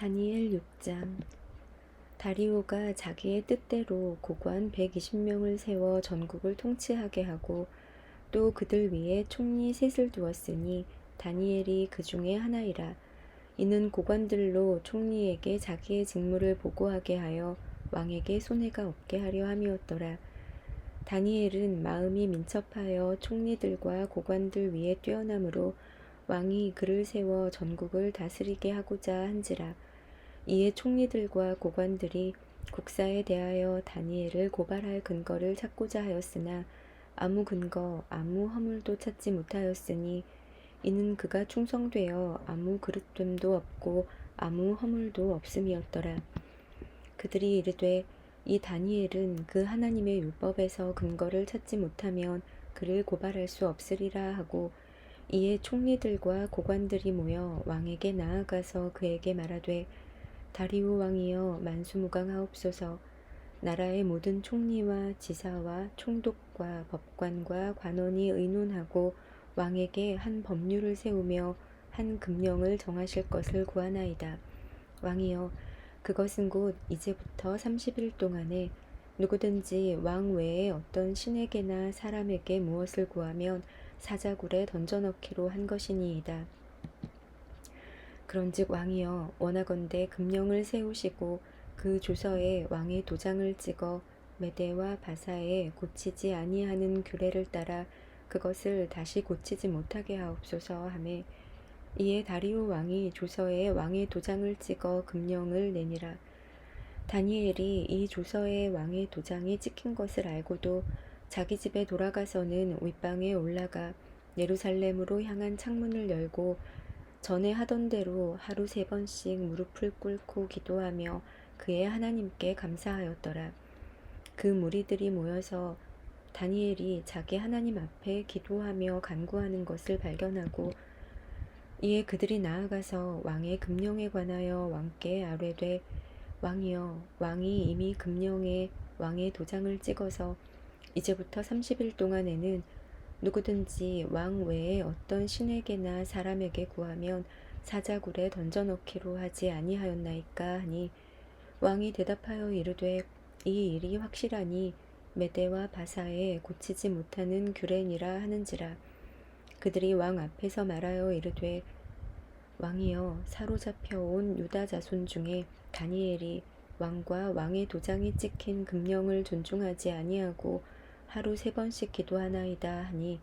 다니엘 6장 다리오가 자기의 뜻대로 고관 120명을 세워 전국을 통치하게 하고 또 그들 위에 총리 셋을 두었으니 다니엘이 그 중에 하나이라. 이는 고관들로 총리에게 자기의 직무를 보고하게 하여 왕에게 손해가 없게 하려 함이었더라. 다니엘은 마음이 민첩하여 총리들과 고관들 위에 뛰어남으로 왕이 그를 세워 전국을 다스리게 하고자 한지라. 이에 총리들과 고관들이 국사에 대하여 다니엘을 고발할 근거를 찾고자 하였으나 아무 근거, 아무 허물도 찾지 못하였으니 이는 그가 충성되어 아무 그릇됨도 없고 아무 허물도 없음이었더라. 그들이 이르되 이 다니엘은 그 하나님의 율법에서 근거를 찾지 못하면 그를 고발할 수 없으리라 하고 이에 총리들과 고관들이 모여 왕에게 나아가서 그에게 말하되 다리오 왕이여 만수무강하옵소서 나라의 모든 총리와 지사와 총독과 법관과 관원이 의논하고 왕에게 한 법률을 세우며 한 금령을 정하실 것을 구하나이다. 왕이여 그것은 곧 이제부터 30일 동안에 누구든지 왕 외에 어떤 신에게나 사람에게 무엇을 구하면 사자굴에 던져넣기로 한 것이니이다. 그런즉 왕이여 원하건대 금령을 세우시고 그 조서에 왕의 도장을 찍어 메대와 바사에 고치지 아니하는 규례를 따라 그것을 다시 고치지 못하게 하옵소서 하매 이에 다리오 왕이 조서에 왕의 도장을 찍어 금령을 내니라. 다니엘이 이 조서에 왕의 도장이 찍힌 것을 알고도 자기 집에 돌아가서는 윗방에 올라가 예루살렘으로 향한 창문을 열고 전에 하던 대로 하루 세 번씩 무릎을 꿇고 기도하며 그의 하나님께 감사하였더라. 그 무리들이 모여서 다니엘이 자기 하나님 앞에 기도하며 간구하는 것을 발견하고 이에 그들이 나아가서 왕의 금령에 관하여 왕께 아뢰되 왕이여 왕이 이미 금령에 왕의 도장을 찍어서 이제부터 30일 동안에는 누구든지 왕 외에 어떤 신에게나 사람에게 구하면 사자굴에 던져넣기로 하지 아니하였나이까 하니 왕이 대답하여 이르되 이 일이 확실하니 메대와 바사에 고치지 못하는 규례니라 하는지라. 그들이 왕 앞에서 말하여 이르되 왕이여 사로잡혀 온 유다 자손 중에 다니엘이 왕과 왕의 도장이 찍힌 금령을 존중하지 아니하고 하루 세 번씩 기도하나이다 하니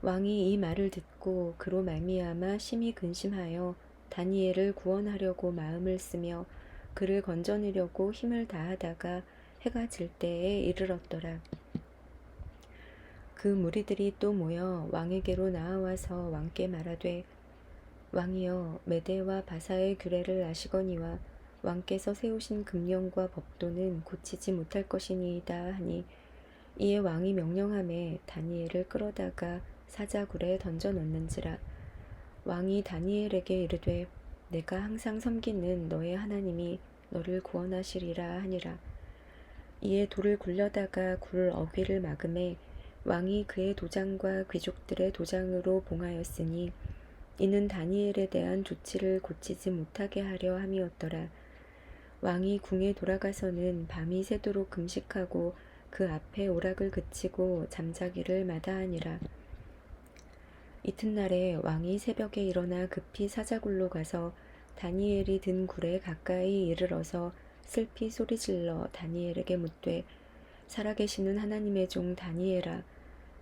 왕이 이 말을 듣고 그로 말미암아 심히 근심하여 다니엘을 구원하려고 마음을 쓰며 그를 건져내려고 힘을 다하다가 해가 질 때에 이르렀더라. 그 무리들이 또 모여 왕에게로 나아와서 왕께 말하되 왕이여 메대와 바사의 규례를 아시거니와 왕께서 세우신 금령과 법도는 고치지 못할 것이니이다 하니 이에 왕이 명령함에 다니엘을 끌어다가 사자굴에 던져 놓는지라 왕이 다니엘에게 이르되 내가 항상 섬기는 너의 하나님이 너를 구원하시리라 하니라 이에 돌을 굴려다가 굴 어귀를 막음에 왕이 그의 도장과 귀족들의 도장으로 봉하였으니 이는 다니엘에 대한 조치를 고치지 못하게 하려 함이었더라. 왕이 궁에 돌아가서는 밤이 새도록 금식하고 그 앞에 오락을 그치고 잠자기를 마다하니라. 이튿날에 왕이 새벽에 일어나 급히 사자굴로 가서 다니엘이 든 굴에 가까이 이르러서 슬피 소리질러 다니엘에게 묻되 살아계시는 하나님의 종 다니엘아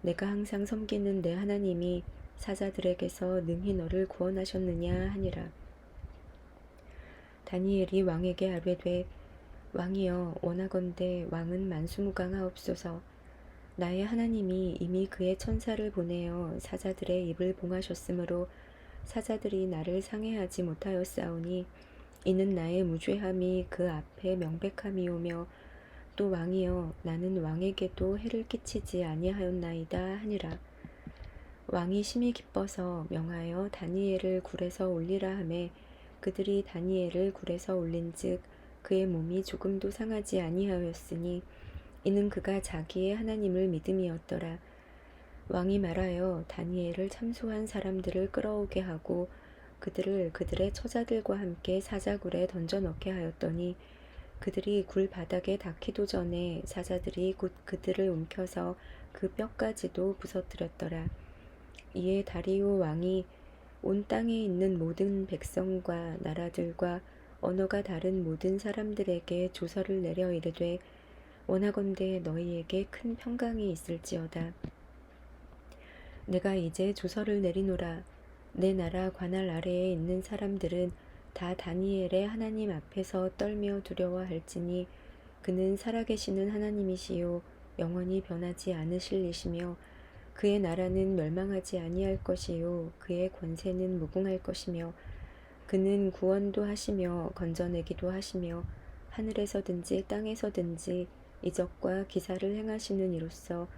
내가 항상 섬기는 내 하나님이 사자들에게서 능히 너를 구원하셨느냐 하니라 다니엘이 왕에게 아뢰되 왕이여 원하건대 왕은 만수무강하옵소서 나의 하나님이 이미 그의 천사를 보내어 사자들의 입을 봉하셨으므로 사자들이 나를 상해하지 못하였사오니 이는 나의 무죄함이 그 앞에 명백함이오며 또 왕이여 나는 왕에게도 해를 끼치지 아니하였나이다 하니라. 왕이 심히 기뻐서 명하여 다니엘을 굴에서 올리라 하매 그들이 다니엘을 굴에서 올린즉 그의 몸이 조금도 상하지 아니하였으니 이는 그가 자기의 하나님을 믿음이었더라. 왕이 말하여 다니엘을 참소한 사람들을 끌어오게 하고 그들을 그들의 처자들과 함께 사자굴에 던져 넣게 하였더니 그들이 굴 바닥에 닿기도 전에 사자들이 곧 그들을 움켜서 그 뼈까지도 부서뜨렸더라. 이에 다리오 왕이 온 땅에 있는 모든 백성과 나라들과 언어가 다른 모든 사람들에게 조서를 내려 이르되 원하건대 너희에게 큰 평강이 있을지어다. 내가 이제 조서를 내리노라. 내 나라 관할 아래에 있는 사람들은 다 다니엘의 하나님 앞에서 떨며 두려워할지니 그는 살아계시는 하나님이시요 영원히 변하지 않으실 이시며 그의 나라는 멸망하지 아니할 것이요 그의 권세는 무궁할 것이며 그는 구원도 하시며 건져내기도 하시며 하늘에서든지 땅에서든지 이적과 기사를 행하시는 이로써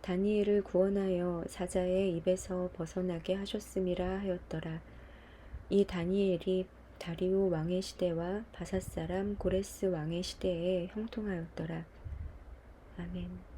다니엘을 구원하여 사자의 입에서 벗어나게 하셨음이라 하였더라. 이 다니엘이 다리오 왕의 시대와 바사 사람 고레스 왕의 시대에 형통하였더라. 아멘.